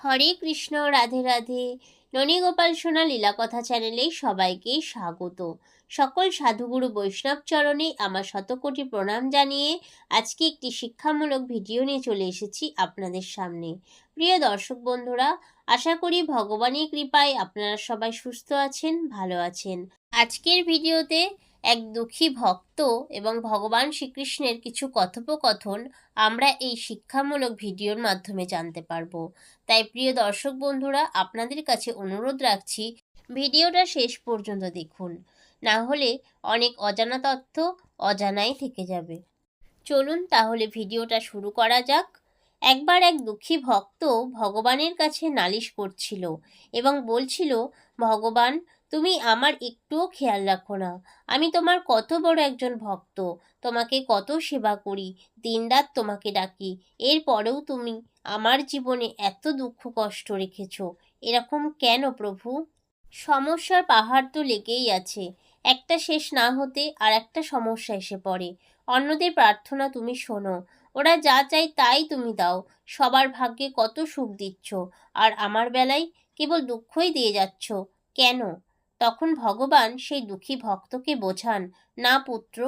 হরে কৃষ্ণ, রাধে রাধে। ননীগোপাল সোনা লীলাকথা চ্যানেলে সবাইকে স্বাগত। সকল সাধুগুরু বৈষ্ণব চরণে আমার শতকোটি প্রণাম জানিয়ে আজকে একটি শিক্ষামূলক ভিডিও নিয়ে চলে এসেছি আপনাদের সামনে। প্রিয় দর্শক বন্ধুরা, আশা করি ভগবানের কৃপায় আপনারা সবাই সুস্থ আছেন, ভালো আছেন। আজকের ভিডিওতে এক দুঃখী ভক্ত এবং ভগবান শ্রীকৃষ্ণের কিছু কথোপকথন আমরা এই শিক্ষামূলক ভিডিওর মাধ্যমে জানতে পারব। তাই প্রিয় দর্শক বন্ধুরা, আপনাদের কাছে অনুরোধ রাখছি ভিডিওটা শেষ পর্যন্ত দেখুন। না হলে অনেক অজানা তথ্য অজানাই থেকে যাবে। চলুন তাহলে ভিডিওটা শুরু করা যাক। একবার এক দুঃখী ভক্ত ভগবানের কাছে নালিশ করছিল এবং বলছিল, ভগবান তুমি আমার একটুও খেয়াল রাখো না। আমি তোমার কত বড় একজন ভক্ত, তোমাকে কত সেবা করি, দিনরাত তোমাকে ডাকি, এরপরেও তুমি আমার জীবনে এত দুঃখ কষ্ট রেখেছ, এরকম কেন প্রভু? সমস্যার পাহাড় তো লেগেই আছে, একটা শেষ না হতে আর একটা সমস্যা এসে পড়ে। অন্যদের প্রার্থনা তুমি শোনো, ওরা যা চাই তাই তুমি দাও, সবার ভাগ্যে কত সুখ দিচ্ছ, আর আমার বেলায় কেবল দুঃখই দিয়ে যাচ্ছ, কেন? তখন ভগবান সেই দুঃখী ভক্তকে বোঝান, না পুত্র,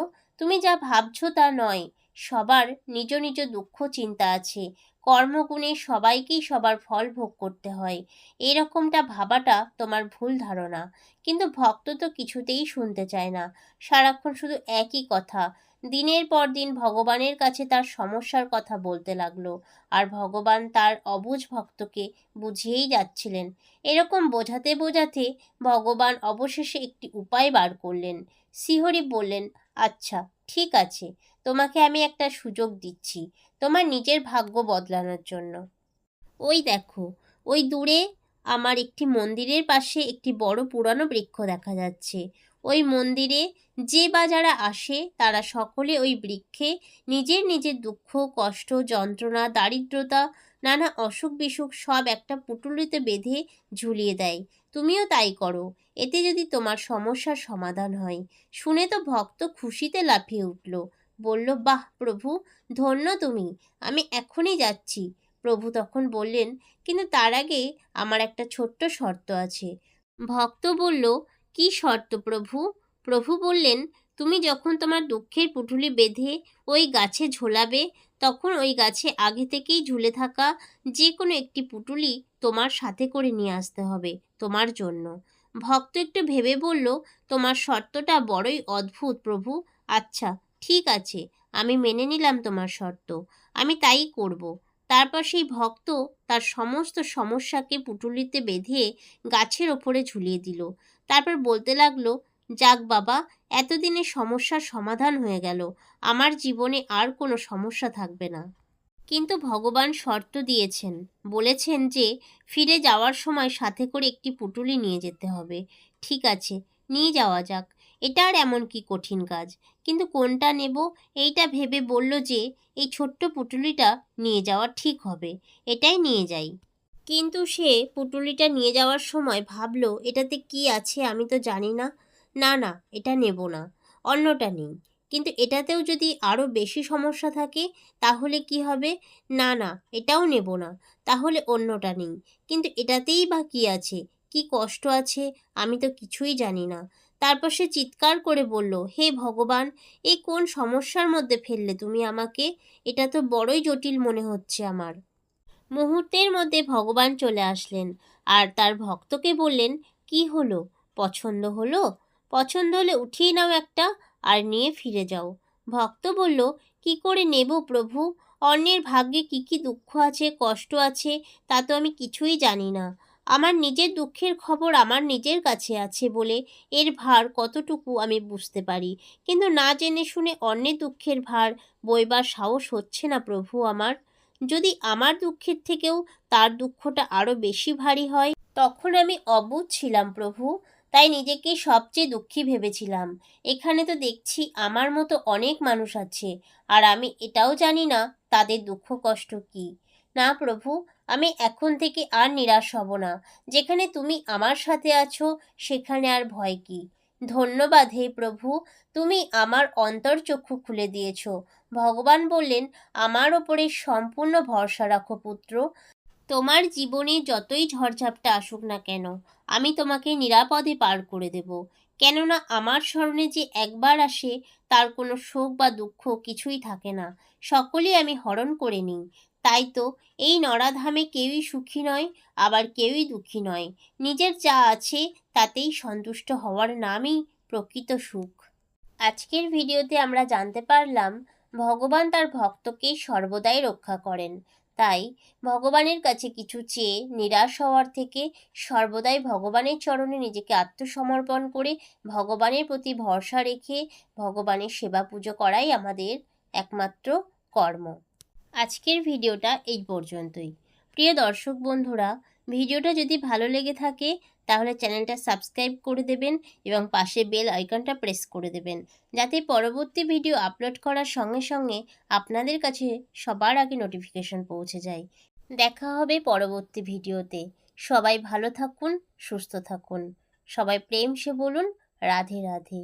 তুমি যা ভাবছ তা নয়। সবার নিজ নিজ দুঃখ চিন্তা আছে। কর্মগুণে সবাইকেই সবার ফল ভোগ করতে হয়। এরকমটা ভাবাটা তোমার ভুল ধারণা। কিন্তু ভক্ত তো কিছুতেই শুনতে চায় না। সারাক্ষণ শুধু একই কথা। দিনের পর দিন ভগবানের কাছে তার সমস্যার কথা বলতে লাগল আর ভগবান তার অবুঝ ভক্তকে বুঝিয়েই যাচ্ছিলেন। এরকম বোঝাতে বোঝাতে ভগবান অবশেষে একটি উপায় বার করলেন। শ্রীহরি বললেন আচ্ছা ঠিক আছে, তোমাকে আমি একটা সুযোগ দিচ্ছি, তোমার নিজের ভাগ্য বদলানোর জন্য। ওই দেখো, ওই দূরে আমার একটি মন্দিরের পাশে একটি বড় পুরানো বৃক্ষ দেখা যাচ্ছে। ওই মন্দিরে যে বা যারা আসে, তারা সকলে ওই বৃক্ষে নিজের নিজের দুঃখ, কষ্ট, যন্ত্রণা, দারিদ্রতা, নানা অসুখ বিসুখ সব একটা পুটুলিতে বেঁধে ঝুলিয়ে দেয়। তুমিও তাই করো। এতে যদি তোমার সমস্যার সমাধান হয়। শুনে তো ভক্ত খুশিতে লাফিয়ে উঠল। বলল, বাহ, প্রভু, ধন্য তুমি। আমি এখনই যাচ্ছি। প্রভু তখন বললেন, কিন্তু তার আগে আমার একটা ছোট্ট শর্ত আছে। ভক্ত বলল কি শর্ত প্রভু? প্রভু বললেন, তুমি যখন তোমার দুঃখের পুটুলি বেঁধে ওই গাছে ঝোলাবে, তখন ওই গাছে আগে থেকেই ঝুলে থাকা যে কোনো একটি পুটুলি তোমার সাথে করে নিয়ে আসতে হবে, তোমার জন্য। ভক্ত একটু ভেবে বলল, তোমার শর্তটা বড়ই অদ্ভুত প্রভু। আচ্ছা ঠিক আছে, আমি মেনে নিলাম তোমার শর্ত। আমি তাই করব। তারপর সেই ভক্ত তার সমস্ত সমস্যাকে পুটুলিতে বেঁধে গাছের ওপরে ঝুলিয়ে দিল। তারপর বলতে লাগল, যাক বাবা, এতদিনে সমস্যার সমাধান হয়ে গেল। আমার জীবনে আর কোনো সমস্যা থাকবে না কিন্তু ভগবান শর্ত দিয়েছেন। বলেছেন যে, ফিরে যাওয়ার সময় সাথে করে একটি পুটুলি নিয়ে যেতে হবে। ঠিক আছে, নিয়ে যাওয়া যাক। এটা আর এমন কি কঠিন কাজ? কিন্তু কোনটা নেব? এইটা ভেবে বলল যে, এই ছোট্ট পুটুলিটা নিয়ে যাওয়া ঠিক হবে। এটাই নিয়ে যাই। কিন্তু সে পুটুলিটা নিয়ে যাওয়ার সময় ভাবলো, এটাতে কি আছে আমি তো জানি না। না না, এটা নেব না। অন্যটা নেই। কিন্তু এটাতেও যদি আরও বেশি সমস্যা থাকে, তাহলে কি হবে? না না, এটাও নেব না। তাহলে অন্যটা নেই। কিন্তু এটাতেই বা কী আছে? কি কষ্ট আছে আমি তো কিছুই জানি না। তারপর সে চিৎকার করে বলল, হে ভগবান এই কোন সমস্যার মধ্যে ফেললে তুমি আমাকে? এটা তো বড়ই জটিল মনে হচ্ছে আমার মুহূর্তের মধ্যে ভগবান চলে আসলেন আর তার ভক্তকে বললেন, কি হলো? পছন্দ হলো? পছন্দ হলে উঠিয়ে নাও একটা আর নিয়ে ফিরে যাও ভক্ত বলল, কি করে নেব প্রভু? অন্যের ভাগ্যে কি কি দুঃখ আছে, কষ্ট আছে, তা তো আমি কিছুই জানি না। আমার নিজের দুঃখের খবর আমার নিজের কাছে আছে বলে এর ভার কতটুকু আমি বুঝতে পারি। কিন্তু না জেনে শুনে অন্যের দুঃখের ভার বইবার সাহস হচ্ছে না প্রভু আমার। যদি আমার দুঃখের থেকেও তার দুঃখটা আরও বেশি ভারী হয়, তখন আমি অবুধ ছিলাম প্রভু, তাই নিজেকে সবচেয়ে দুঃখী ভেবেছিলাম। এখানে তো দেখছি আমার মতো অনেক মানুষ আছে, আর আমি এটাও জানি না তাদের দুঃখ কষ্ট কী। না প্রভু আমি এখন থেকে আর নিরাশ হব না। যেখানে তুমি আমার সাথে আছো, সেখানে আর ভয় কি? ধন্যবাদ হে প্রভু, তুমি আমার অন্তর্চক্ষু খুলে দিয়েছ। ভগবান বললেন, আমার ওপরে সম্পূর্ণ ভরসা রাখো পুত্র। তোমার জীবনে যতই ঝড়ঝাপটা আসুক না কেন, আমি তোমাকে নিরাপদে পার করে দেব। কেননা আমার স্মরণে যে একবার আসে, তার কোনো শোক বা দুঃখ কিছুই থাকে না। সকলেই আমি হরণ করে নিই। তাই তো এই নরাধামে কেউই সুখী নয়, আবার কেউই দুঃখী নয়। নিজের যা আছে, তাতেই সন্তুষ্ট হওয়ার নামই প্রকৃত সুখ। আজকের ভিডিওতে আমরা জানতে পারলাম, ভগবান তার ভক্তকে সর্বদাই রক্ষা করেন। তাই ভগবানের কাছে কিছু চেয়ে নিরাশ হওয়ার থেকে সর্বদাই ভগবানের চরণে নিজেকে আত্মসমর্পণ করে ভগবানের প্রতি ভরসা রেখে ভগবানের সেবা পুজো করাই আমাদের একমাত্র কর্ম। আজকের ভিডিওটা এই পর্যন্তই। প্রিয় দর্শক বন্ধুরা, ভিডিওটা যদি ভালো লেগে থাকে তাহলে চ্যানেলটা সাবস্ক্রাইব করে দেবেন এবং পাশে বেল আইকনটা প্রেস করে দেবেন। যাতে পরবর্তী ভিডিও আপলোড করার সঙ্গে সঙ্গে আপনাদের কাছে সবার আগে নোটিফিকেশন পৌঁছে যায়। দেখা হবে পরবর্তী ভিডিওতে। সবাই ভালো থাকুন, সুস্থ থাকুন। সবাই প্রেম সে বলুন, রাধে রাধে।